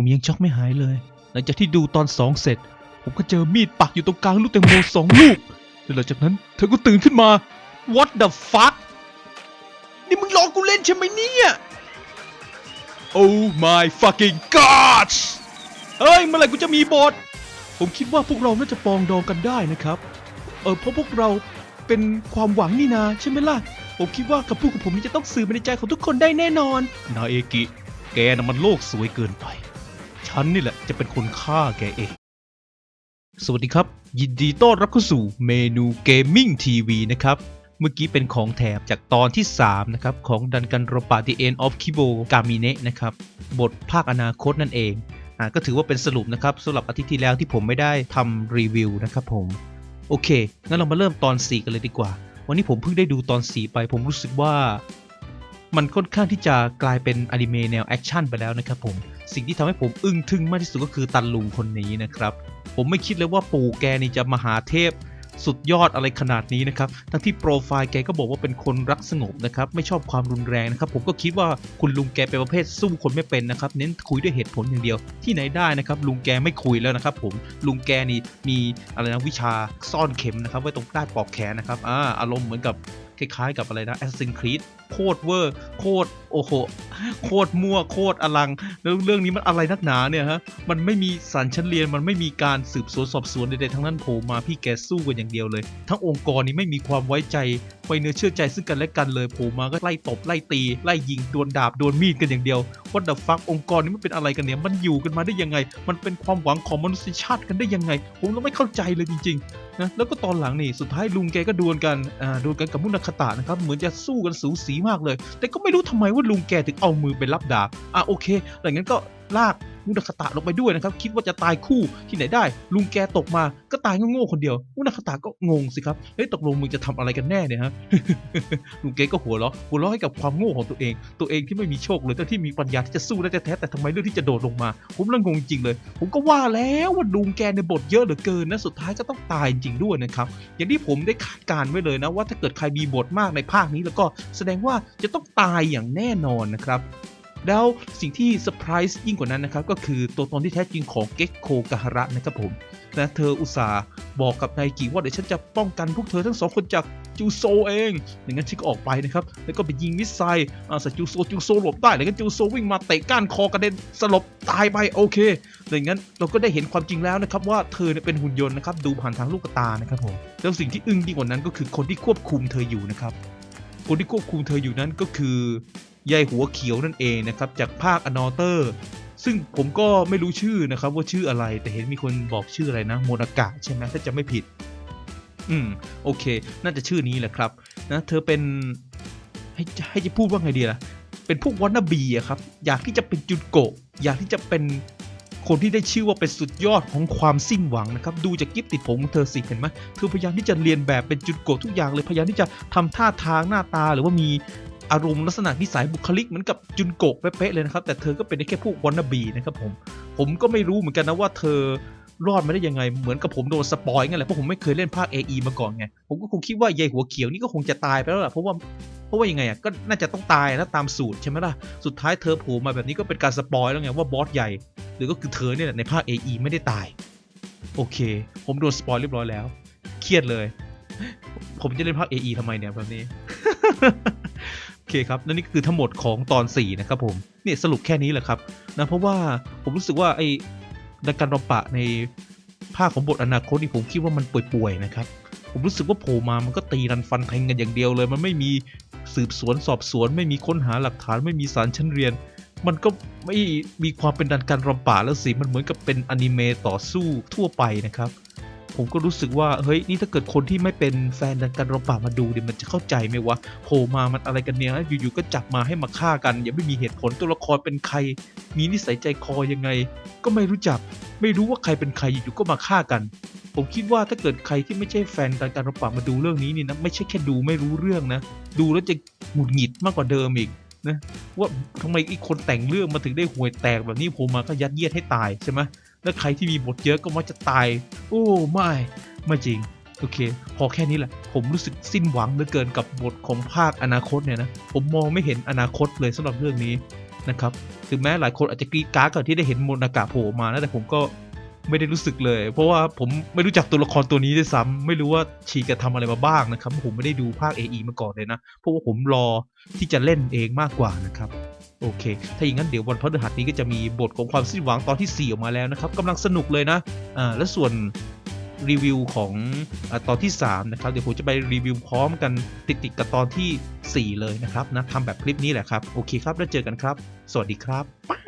ผมยังช็อกไม่หายเลย หลังจากที่ดูตอนสองเสร็จ ผมก็เจอมีดปักอยู่ตรงกลางลูกแตงโมสองลูกแล้วหลังจากนั้นเธอก็ตื่นขึ้นมา what the fuck นี่มึงหลอกกูเล่นใช่ไหมเนี่ย oh my fucking god เฮ้ยเมื่อไหร่กูจะมีบท ผมคิดว่าพวกเราน่าจะปองดองกันได้นะครับ เออเพราะพวกเราเป็นความหวังนี่นาใช่ไหมล่ะ ผมคิดว่าคำพูดของผมนี่จะต้องสื่อไปในใจของทุกคนได้แน่นอน นาเอกิ แกน่ะมันโลกสวยเกินไป ฉันนี่แหละจะเป็นคนฆ่าแกเอง สวัสดีครับ ยินดีต้อนรับเข้าสู่เมนูเกมมิ่งทีวีนะครับ เมื่อกี้เป็นของแถบจากตอนที่ 3 นะครับ ของดันกันโรปาติเอ็นออฟคิโบกามิเนะนะครับ บทภาคอนาคตนั่นเองอ่าก็ถือว่าเป็นสรุปนะครับสำหรับอาทิตย์ที่แล้วที่ผมไม่ได้ทำรีวิวนะครับผม โอเค งั้นเรามาเริ่มตอน 4 กันเลยดีกว่า วันนี้ผมเพิ่งได้ดูตอน 4 ไป ผมรู้สึกว่า มันค่อนข้างที่จะกลายเป็นอนิเมะแนวแอคชั่นไปแล้วนะครับผมสิ่งที่ทำให้ผมอึ้งทึ่งมากที่สุดก็คือตันลุงคนนี้นะครับ ผมไม่คิดเลยว่าปู่แกนี่จะมหาเทพสุดยอดอะไรขนาดนี้นะครับ ทั้งที่โปรไฟล์แกก็บอกว่าเป็นคนรักสงบนะครับ ไม่ชอบความรุนแรงนะครับ ผมก็คิดว่าคุณลุงแกเป็นประเภทสู้คนไม่เป็นนะครับ เน้นคุยด้วยเหตุผลอย่างเดียว ที่ไหนได้นะครับ ลุงแกไม่คุยแล้วนะครับ ผม ลุงแกนี่มีอะไรนะวิชาซ่อนเข็มนะครับ ไว้ตรงใต้ปลอกแขนนะครับ อ่า อารมณ์เหมือนกับ คล้ายๆกับอะไรนะ Assassin's Creed โคตรเวอร์ โคตรโอ้โห โคตรมั่ว โคตรอลัง แล้วเรื่องนี้มันอะไรนักหนาเนี่ยฮะ มันไม่มีสารชั้นเรียน มันไม่มีการสืบสวนสอบสวนใดๆทั้งนั้นโผล่มาพี่แกสู้กันอย่างเดียวเลย ทั้งองค์กรนี้ไม่มีความไว้ใจ ไว้เนื้อเชื่อใจซึ่งกันและกันเลยโผล่มาก็ไล่ตบไล่ตีไล่ยิงดวลดาบดวลมีดกันอย่างเดียวว่าเดอะฟักองค์กรนี้มันเป็นอะไรกันเนี่ยมันอยู่กันมาได้ยังไง มันเป็นความหวังของมนุษยชาติกันได้ยังไง ผมก็ไม่เข้าใจเลยจริงๆนะแล้วก็ตอนหลังนี่สุดท้ายลุงแกก็ดวลกันอ่าดวลกันกับมุนคตะนะครับเหมือนจะสู้กันสูสีมากเลย แต่ก็ไม่รู้ทำไมว่าลุงแกถึงเอามือไปรับดาบอะโอเคดังนั้นก็ลาก มุนคตะลงไปด้วยนะครับ คิดว่าจะตายคู่ที่ไหนได้ ลุงแกตกมาก็ตายโง่ๆคนเดียวมุนคตะก็งงสิครับเฮ้ยตกลงมึงจะทำอะไรกันแน่เนี่ยฮะลุงแกก็หัวเราะหัวเราะให้กับความโง่ของตัวเอง ตัวเองที่ไม่มีโชคเลยแต่ที่มีปัญญาที่จะสู้ได้แท้แต่ทำไมเรื่องที่จะโดดลงมา ผมละงงจริงเลย ผมก็ว่าแล้วว่าลุงแกในบทเยอะเหลือเกินนะสุดท้ายก็ต้องตายจริงด้วยนะครับอย่างที่ผมได้คาดการณ์ไว้เลยนะว่าถ้าเกิดใครมีบทมากในภาคนี้แล้วก็แสดงว่าจะต้องตายอย่างแน่นอนนะครับ แล้วสิ่งที่เซอร์ไพรส์ยิ่งกว่านั้นนะครับ ก็คือตัวตนที่แท้จริงของเก็กโคกาฮาระนะครับผมนะเธออุตส่าห์บอกกับนายกีว่าเดี๋ยวฉันจะป้องกันพวกเธอทั้งสองคนจากจูโซเองอย่างนั้นฉันก็ออกไปนะครับ แล้วก็ไปยิงมิสไซล์อาใส่จูโซจูโซหลบได้แล้วก็จูโซวิ่งมาเตะก้านคอกระเด็นสลบตายไปโอเคอย่างนั้นเราก็ได้เห็นความจริงแล้วนะครับว่าเธอเนี่ยเป็นหุ่นยนต์นะครับดูผ่านทางลูกตานะครับผมแล้วสิ่งที่อึ้งยิ่งกว่านั้นก็คือคนที่ควบคุมเธออยู่นะครับคนที่ควบคุมเธออยู่นั้นก็คือ ยายหัวเขียวนั่นเองนะครับจากภาคอนอเตอร์ ซึ่งผมก็ไม่รู้ชื่อนะครับว่าชื่ออะไรแต่เห็นมีคนบอกชื่ออะไรนะโมนากะใช่ไหมถ้าจะไม่ผิด อืมโอเค น่าจะชื่อนี้แหละครับนะเธอเป็นให้ให้จะพูดว่าไงดีล่ะเป็นพวกวันนาบีอะครับอยากที่จะเป็นจุดโกะอยากที่จะเป็นคนที่ได้ชื่อว่าเป็นสุดยอดของความสิ้นหวังนะครับ ดูจากกิฟติดผมของเธอสิเห็นไหมเธอพยายามที่จะเรียนแบบเป็นจุดโกะทุกอย่างเลยพยายามที่จะทำท่าทางหน้าตาหรือว่ามี อารมณ์ลักษณะนิสัยบุคลิกเหมือนกับจุนโกะเป๊ะๆเลยนะครับ แต่เธอก็เป็นได้แค่พวกวันนาบีนะครับผม ผมก็ไม่รู้เหมือนกันนะว่าเธอรอดมาได้ยังไง เหมือนกับผมโดนสปอยงั้นแหละเพราะผมไม่เคยเล่นภาค AE มาก่อนไง ผมก็คงคิดว่ายายหัวเขียวนี่ก็คงจะตายไปแล้วล่ะ เพราะว่า เพราะว่ายังไงอะ ก็น่าจะต้องตายแล้วตามสูตรใช่ไหมล่ะ สุดท้ายเธอผล่มาแบบนี้ก็เป็นการสปอยแล้วไงว่าบอสใหญ่ หรือก็คือเธอเนี่ยแหละในภาค AE ไม่ได้ตาย โอเค ผมโดนสปอยเรียบร้อยแล้ว เครียดเลย ผมจะเล่นภาค AE ทำไมเนี่ยแบบนี้ อเคครับและนี่ก็คือทั้งหมดของตอน 4 นะครับผมเนี่ยสรุปแค่นี้แหละครับนะเพราะว่าผมรู้สึกว่าไอ้ดักการรอปะในภาคของบทอนาคตนี่ผมคิดว่ามันป่วยๆนะครับ ผมรู้สึกว่าโผล่มามันก็ตีรันฟันแทงกันอย่างเดียวเลย มันไม่มีสืบสวนสอบสวน ไม่มีค้นหาหลักฐานไม่มีสารชั้นเรียน มันก็ไม่มีความเป็นดันการรอปะแล้วสิมันเหมือนกับเป็นอนิเมะต่อสู้ทั่วไปนะครับ ผมก็รู้สึกว่าเฮ้ยนี่ถ้าเกิดคนที่ไม่เป็นแฟนดันกันรบป่ามาดูดิมันจะเข้าใจไหมวะโผล่มามันอะไรกันเนี่ยอยู่ๆก็จับมาให้มาฆ่ากันย่าไม่มีเหตุผลตัวละครเป็นใคร มีนิสัยใจคอยังไง ก็ไม่รู้จัก ไม่รู้ว่าใครเป็นใครอยู่ๆก็มาฆ่ากันผมคิดว่าถ้าเกิดใครที่ไม่ใช่แฟนดันกันรป่ามาดูเรื่องนี้นี่นะไม่ใช่แค่ดูไม่รู้เรื่องนะ ดูแล้วจะหงุดหงิดมากกว่าเดิมอีกนะว่าทำไมไอ้คนแต่งเรื่องมาถึงได้ห่วยแตกแบบนี้โผล่มาก็ยัดเยียดให้ตายใช่ไหม แล้วใครที่มีบทเยอะก็มักจะตาย โอ้ไม่ไม่จริง โอเค พอแค่นี้แหละ ผมรู้สึกสิ้นหวังเหลือเกินกับบทของภาคอนาคตเนี่ยนะผมมองไม่เห็นอนาคตเลยสำหรับเรื่องนี้นะครับถึงแม้หลายคนอาจจะกรีดกราดก่อนที่ได้เห็นมนากะโผล่ออกมานะแต่ผมก็ไม่ได้รู้สึกเลย เพราะว่าผมไม่รู้จักตัวละครตัวนี้ด้วยซ้ำไม่รู้ว่าชีกะทำอะไรมาบ้างนะครับ ผมไม่ได้ดูภาค AE มาก่อนเลยนะ เพราะว่าผมรอที่จะเล่นเองมากกว่านะครับ โอเค ถ้าอย่างนั้นเดี๋ยววันพฤหัสนี้ก็จะมีบทของความสิ้นหวังตอนที่ 4 ออกมาแล้วนะครับกำลังสนุกเลยนะอ่าและส่วนรีวิวของอตอนที่ 3 นะครับ เดี๋ยวผมจะไปรีวิวพร้อมกันติดๆกับตอนที่ 4 เลยนะครับนะทำแบบคลิปนี้แหละครับ โอเคครับ แล้วเจอกันครับ สวัสดีครับ